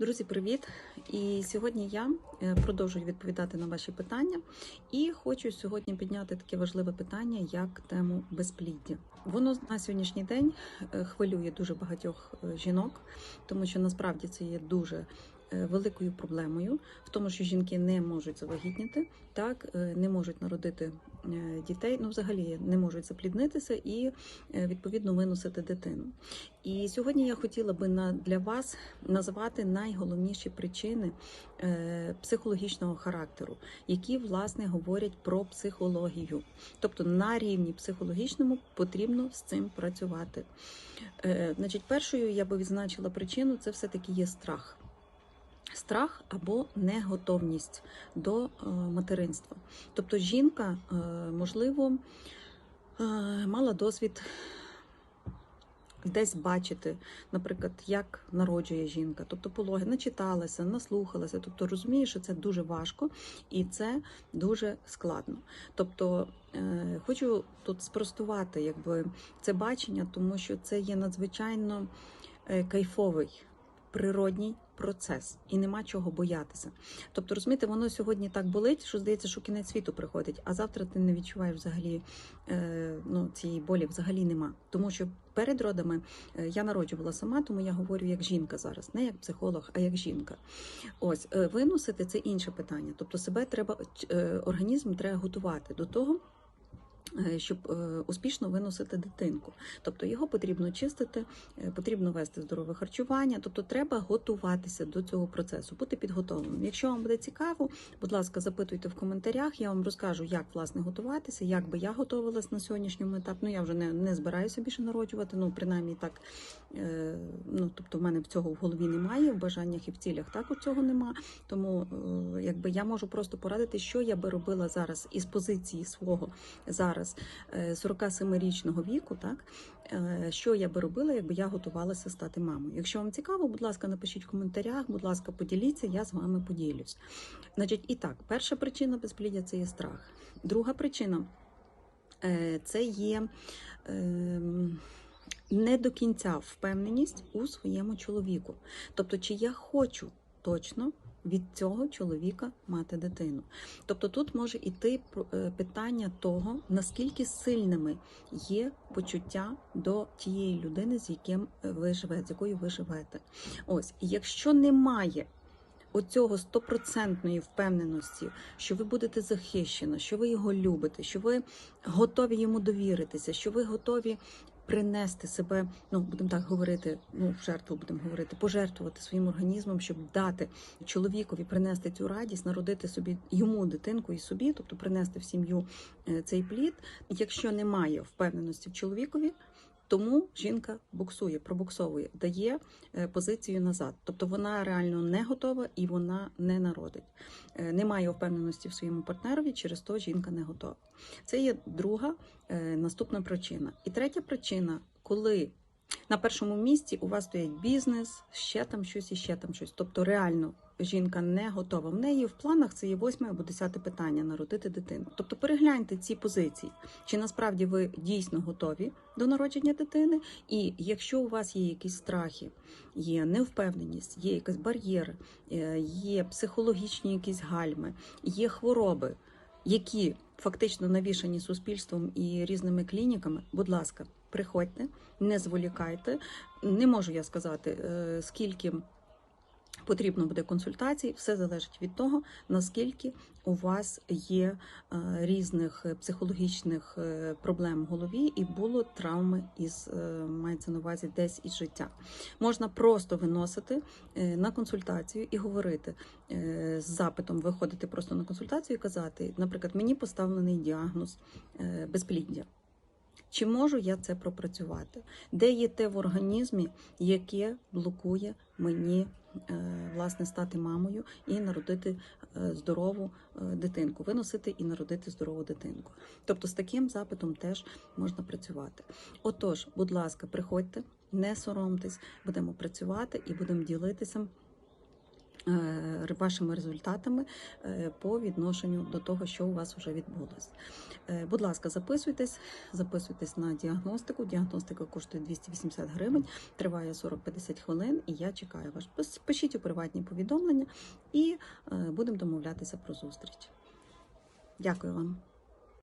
Друзі, привіт! І сьогодні я е, продовжую відповідати на ваші питання і хочу сьогодні підняти таке важливе питання, як тему безпліддя. Воно на сьогоднішній день е, хвилює дуже багатьох е, жінок, тому що насправді це є дуже великою проблемою в тому, що жінки не можуть завагітніти, так е, не можуть народити е, дітей, ну взагалі не можуть запліднитися і е, відповідно виносити дитину. І сьогодні я хотіла би на для вас назвати найголовніші причини е, психологічного характеру, які власне говорять про психологію. Тобто на рівні психологічному потрібно з цим працювати. Е, значить, першою я би відзначила причину це все-таки є страх. Страх або неготовність до е, материнства. Тобто жінка, е, можливо, е, мала досвід десь бачити, наприклад, як народжує жінка, тобто пологи начиталася, наслухалася, тобто розуміє, що це дуже важко і це дуже складно. Тобто хочу тут спростувати якби це бачення, тому що це є надзвичайно кайфовий. Природній процес і нема чого боятися. Тобто, розумієте, воно сьогодні так болить, що здається, що кінець світу приходить, а завтра ти не відчуваєш взагалі е, ну, цієї болі взагалі нема. Тому що перед родами е, я народжувала сама, тому я говорю як жінка зараз, не як психолог, а як жінка. Ось е, виносити це інше питання. Тобто, себе треба е, організм треба готувати до того. Е, Щоб е, успішно виносити дитинку, тобто його потрібно чистити, е, потрібно вести здорове харчування, тобто треба готуватися до цього процесу, бути підготовленим. Якщо вам буде цікаво, будь ласка, запитуйте в коментарях. Я вам розкажу, як власне готуватися, як би я готувалась на сьогоднішньому етапі. Ну я вже не, не збираюся більше народжувати. Ну принаймні так, е, ну тобто, в мене цього в голові немає, в бажаннях і в цілях також цього нема. Тому е, якби я можу просто порадити, що я би робила зараз із позиції свого зараз е, 47-річного віку, так е, що я би робила, якби я готувалася стати мамою. Якщо вам цікаво, будь ласка, напишіть в коментарях, будь ласка, поділіться, я з вами поділюсь. Значить, і так, перша причина безпліддя це є страх. Друга причина е, це є. ем, Не до кінця впевненість у своєму чоловіку. Тобто, чи я хочу точно від цього чоловіка мати дитину. Тобто тут може про- е, питання того, наскільки сильними є почуття до тієї людини, з яким е, ви живете, з якою ви живете. Ось, якщо немає оцього стопроцентної впевненості, що ви будете захищена, що ви його любите, що ви готові йому довіритися, що ви готові принести себе, ну будемо так говорити, ну жертву будемо говорити, пожертвувати своїм організмом, щоб дати чоловікові принести цю радість, народити собі йому дитинку і собі, тобто принести в сім'ю е, цей плід. Якщо немає впевненості в чоловікові. Тому жінка буксує, пробуксовує, дає е, позицію назад. Тобто вона реально не готова і вона не народить. Е, Немає впевненості в своєму партнерові, через то жінка не готова. Це є друга е, наступна причина. І третя причина, коли на першому місці у вас стоїть бізнес, ще там щось і ще там щось. Тобто реально жінка не готова. В неї в планах це є восьме або десяте питання народити дитину. Тобто перегляньте ці позиції, чи насправді ви дійсно готові до народження дитини, і якщо у вас є якісь страхи, є невпевненість, є якісь бар'єри, е, є психологічні якісь гальми, є хвороби, які фактично навішані суспільством і різними клініками, будь ласка, приходьте, не зволікайте. Не можу я сказати, е, скільки потрібно буде консультацій, все залежить від того, наскільки у вас є е, різних психологічних е, проблем в голові і було травми із е, мається на увазі десь із життя. Можна просто виносити на консультацію і говорити з запитом, виходити просто на консультацію і казати, наприклад, мені поставлений діагноз безпліддя. Чи можу я це пропрацювати? Де є те в організмі, яке блокує мені власне стати мамою і народити е, здорову е, дитинку, виносити і народити здорову дитинку? Тобто з таким запитом теж можна працювати. Отож, будь ласка, приходьте, не соромтесь, будемо працювати і будемо ділитися е, вашими результатами е, по відношенню до того, що у вас вже відбулось. Е, Будь ласка, записуйтесь, записуйтесь на діагностику. Діагностика коштує 280 гривень, триває 40-50 хвилин, і я чекаю вас. Пишіть у приватні повідомлення і е, будемо домовлятися про зустріч. Дякую вам.